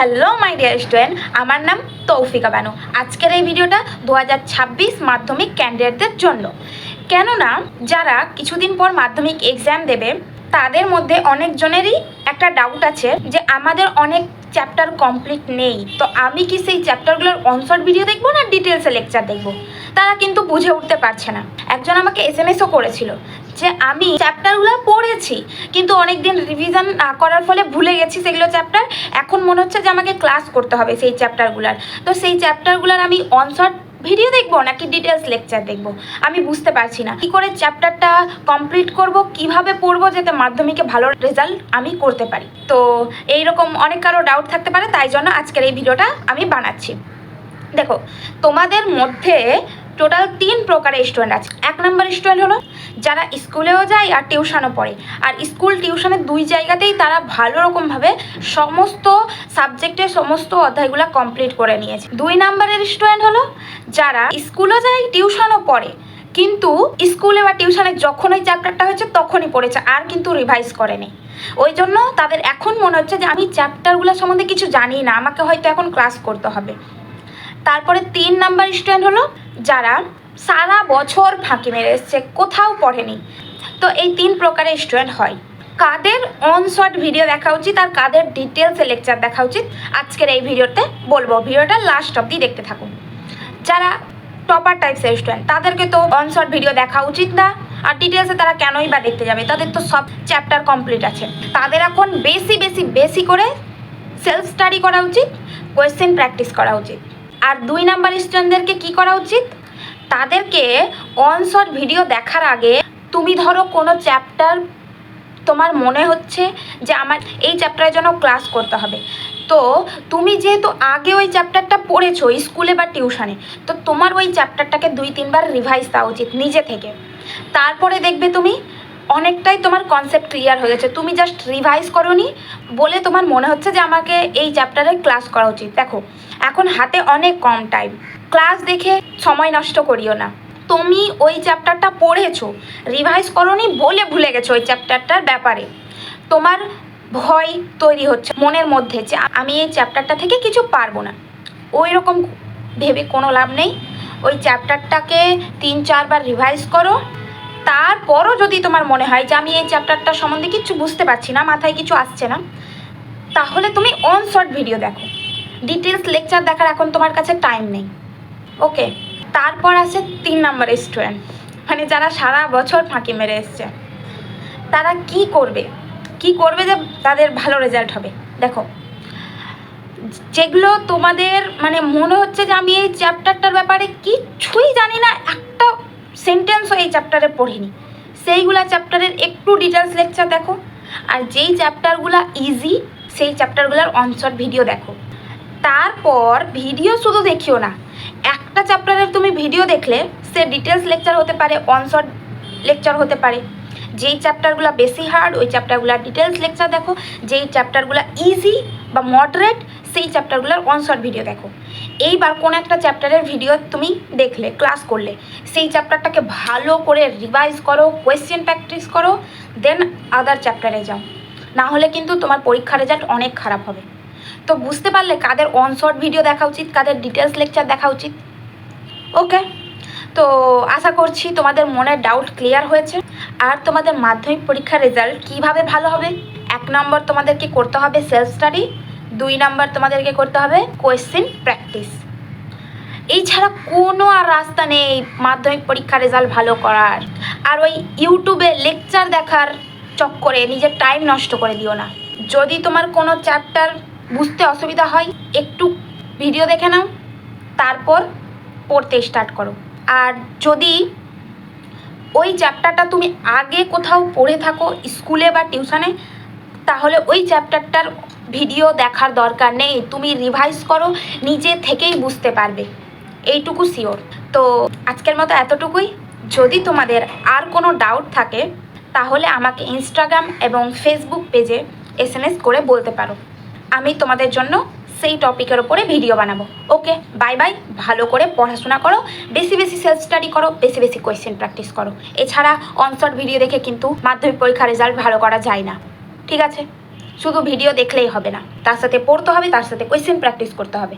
Hello my dear student আমার নাম তৌফিকা বানু। আজকের এই ভিডিওটা দু হাজার ছাব্বিশ মাধ্যমিক ক্যান্ডিডেটদের জন্য। কেননা, যারা কিছুদিন পর মাধ্যমিক এক্সাম দেবে, তাদের মধ্যে অনেকজনেরই একটা ডাউট আছে যে আমাদের অনেক চ্যাপ্টার কমপ্লিট নেই। তো আমি কি সেই চ্যাপ্টারগুলোর অনশর্ট ভিডিও দেখব না ডিটেলসে লেকচার দেখব? তারা কিন্তু বুঝে উঠতে পারছে না। একজন আমাকে এস এম এসও করেছিল যে আমি চ্যাপ্টারগুলো পড়েছি, কিন্তু অনেক দিন রিভিশন না করার ফলে ভুলে গেছি সেগুলো চ্যাপ্টার এখন মনে হচ্ছে যে আমাকে ক্লাস করতে হবে সেই চ্যাপ্টারগুলোর তো সেই চ্যাপ্টারগুলোর আমি অনশর্ট ভিডিও দেখব নাকি ডিটেলস লেকচার দেখব? আমি বুঝতে পারছি না। কী করে চ্যাপ্টারটা কমপ্লিট করব, কীভাবে পড়ব যাতে মাধ্যমিকে ভালো রেজাল্ট আমি করতে পারি? তো এইরকম অনেক কারও ডাউট থাকতে পারে, তাই জন্য আজকের এই ভিডিওটা আমি বানাচ্ছি। দেখো, তোমাদের মধ্যে টোটাল তিন প্রকারের স্টুডেন্ট আছে। এক নম্বর স্টুডেন্ট হলো যারা স্কুলেও যায় আর টিউশনও পড়ে। আর স্কুল টিউশনের দুই জায়গাতেই তারা ভালো রকমভাবে সমস্ত সাবজেক্টের সমস্ত অধ্যায়গুলো কমপ্লিট করে নিয়েছে। দুই নম্বরের স্টুডেন্ট হলো যারা স্কুলও যায় টিউশনও পড়ে। কিন্তু স্কুলে বা টিউশনে যখন ওই চ্যাপ্টারটা হয়েছে তখনই পড়েছে, আর কিন্তু রিভাইজ করেনি। ওই জন্য তাদের এখন মনে হচ্ছে যে আমি চ্যাপ্টারগুলো সম্বন্ধে কিছু জানি না, আমাকে হয়তো এখন ক্লাস করতে হবে। তারপরে তিন নাম্বার স্টুডেন্ট হলো যারা সারা বছর ফাঁকি মেরে এসছে, কোথাও পড়েনি। তো এই তিন প্রকারের স্টুডেন্ট হয়। কাদের অন শর্ট ভিডিও দেখা উচিত আর কাদের ডিটেলসে লেকচার দেখা উচিত, আজকের এই ভিডিওতে বলব। ভিডিওটা লাস্ট অব্দি দেখতে থাকুন। যারা টপার টাইপসের স্টুডেন্ট তাদেরকে তো অন শর্ট ভিডিও দেখা উচিত না, আর ডিটেলসে তারা কেনই বা দেখতে যাবে? তাদের তো সব চ্যাপ্টার কমপ্লিট আছে। তাদের এখন বেশি বেশি বেশি করে সেলফ স্টাডি করা উচিত কোয়েশ্চেন প্র্যাকটিস করা উচিত। আর দুই নাম্বার স্টুডেন্টদেরকে কি করা উচিত? তাদেরকে অন শর্ট ভিডিও দেখার আগে তুমি ধরো কোনো চ্যাপ্টার তোমার মনে হচ্ছে যে আমার এই চ্যাপ্টারের জন্য ক্লাস করতে হবে। তো তুমি যেহেতু আগে ওই চ্যাপ্টারটা পড়েছো স্কুলে বা টিউশনে তো তোমার ওই চ্যাপ্টারটাকে দুই তিনবার রিভাইজ দেওয়া উচিত নিজে থেকে। তারপরে দেখবে তুমি অনেকটাই তোমার কনসেপ্ট ক্লিয়ার হয়ে গেছে। তুমি জাস্ট রিভাইজ করনি বলে তোমার মনে হচ্ছে যে আমাকে এই চ্যাপ্টারে ক্লাস করা উচিত। দেখো, এখন হাতে অনেক কম টাইম ক্লাস দেখে সময় নষ্ট করিও না। তুমি ওই চ্যাপ্টারটা পড়েছো রিভাইজ করনি বলে ভুলে গেছো ওই চ্যাপ্টারটার ব্যাপারে। তোমার ভয় তৈরি হচ্ছে মনের মধ্যে যে আমি এই চ্যাপ্টারটা থেকে কিছু পারব না। ওই রকম ভেবে কোনো লাভ নেই। ওই চ্যাপ্টারটাকে তিন, চারবার রিভাইজ করো। তারপরও যদি তোমার মনে হয় যে আমি এই চ্যাপ্টারটা সম্বন্ধে কিছু বুঝতে পারছি না, মাথায় কিছু আসছে না, তাহলে তুমি অন শর্ট ভিডিও দেখো। ডিটেলস লেকচার দেখার এখন তোমার কাছে টাইম নেই। ওকে তারপর আছে তিন নম্বর স্টুডেন্ট মানে যারা সারা বছর ফাঁকি মেরে এসছে। তারা কি করবে? কি করবে যে তাদের ভালো রেজাল্ট হবে? দেখো, যেগুলো তোমাদের মানে মনে হচ্ছে যে আমি এই চ্যাপ্টারটার ব্যাপারে কিচ্ছুই জানি না সেন্টেন্সও এই চ্যাপ্টারে পড়িনি। সেইগুলা চ্যাপ্টারের একটু ডিটেলস লেকচার দেখো, আর যেই চ্যাপ্টারগুলা ইজি সেই চ্যাপ্টারগুলোর অনশর্ট ভিডিও দেখো। তারপর ভিডিও শুধু দেখিও না, একটা চ্যাপ্টারের তুমি ভিডিও দেখলে, সে ডিটেলস লেকচার হতে পারে অনশর্ট লেকচার হতে পারে। যেই চ্যাপ্টারগুলো বেশি হার্ড ওই চ্যাপ্টারগুলো ডিটেলস লেকচার দেখো, যেই চ্যাপ্টারগুলো ইজি বা মডারেট সেই চ্যাপ্টারগুলোর অন শর্ট ভিডিও দেখো। এইবার কোন একটা চ্যাপ্টারের ভিডিও তুমি দেখলে ক্লাস করলে, সেই চ্যাপ্টারটাকে ভালো করে রিভাইজ করো কোয়েশ্চেন প্র্যাকটিস করো দেন আদার চ্যাপ্টারে যাও। না হলে কিন্তু তোমার পরীক্ষার রেজাল্ট অনেক খারাপ হবে। তো বুঝতে পারলে কাদের অন শর্ট ভিডিও দেখা উচিত, কাদের ডিটেলস লেকচার দেখা উচিত? ওকে তো আশা করছি তোমাদের মনের ডাউট ক্লিয়ার হয়েছে। আর তোমাদের মাধ্যমিক পরীক্ষার রেজাল্ট কীভাবে ভালো হবে? এক নম্বর তোমাদেরকে করতে হবে সেলফ স্টাডি দুই নম্বর তোমাদেরকে করতে হবে কোয়েশ্চেন প্র্যাকটিস এই ছাড়া কোনো আর রাস্তা নেই মাধ্যমিক পরীক্ষার রেজাল্ট ভালো করার। আর ওই ইউটিউবে লেকচার দেখার চক্করে নিজের টাইম নষ্ট করে দিও না। যদি তোমার কোনো চ্যাপ্টার বুঝতে অসুবিধা হয়, একটু ভিডিও দেখে নাও, তারপর পড়তে স্টার্ট করো। আর যদি ওই চ্যাপ্টারটা তুমি আগে কোথাও পড়ে থাকো, স্কুলে বা টিউশনে, তাহলে ওই চ্যাপ্টারটার ভিডিও দেখার দরকার নেই। তুমি রিভাইজ করো, নিজে থেকেই বুঝতে পারবে। এইটুকু শিওর তো আজকের মতো এতটুকুই। যদি তোমাদের আর কোনো ডাউট থাকে, তাহলে আমাকে ইনস্টাগ্রাম এবং ফেসবুক পেজে এস করে বলতে পারো। আমি তোমাদের জন্য সেই টপিকের ওপরে ভিডিও বানাবো। ওকে বাই বাই ভালো করে পড়াশোনা করো। বেশি বেশি সেলফ স্টাডি করো। বেশি বেশি কোয়েশ্চেন প্র্যাকটিস করো। এছাড়া অনশর্ট ভিডিও দেখে কিন্তু মাধ্যমিক পরীক্ষার রেজাল্ট ভালো করা যায় না। ঠিক আছে? শুধু ভিডিও দেখলেই হবে না। তার সাথে পড়তে হবে, তার সাথে কোয়েশ্চেন প্র্যাকটিস করতে হবে।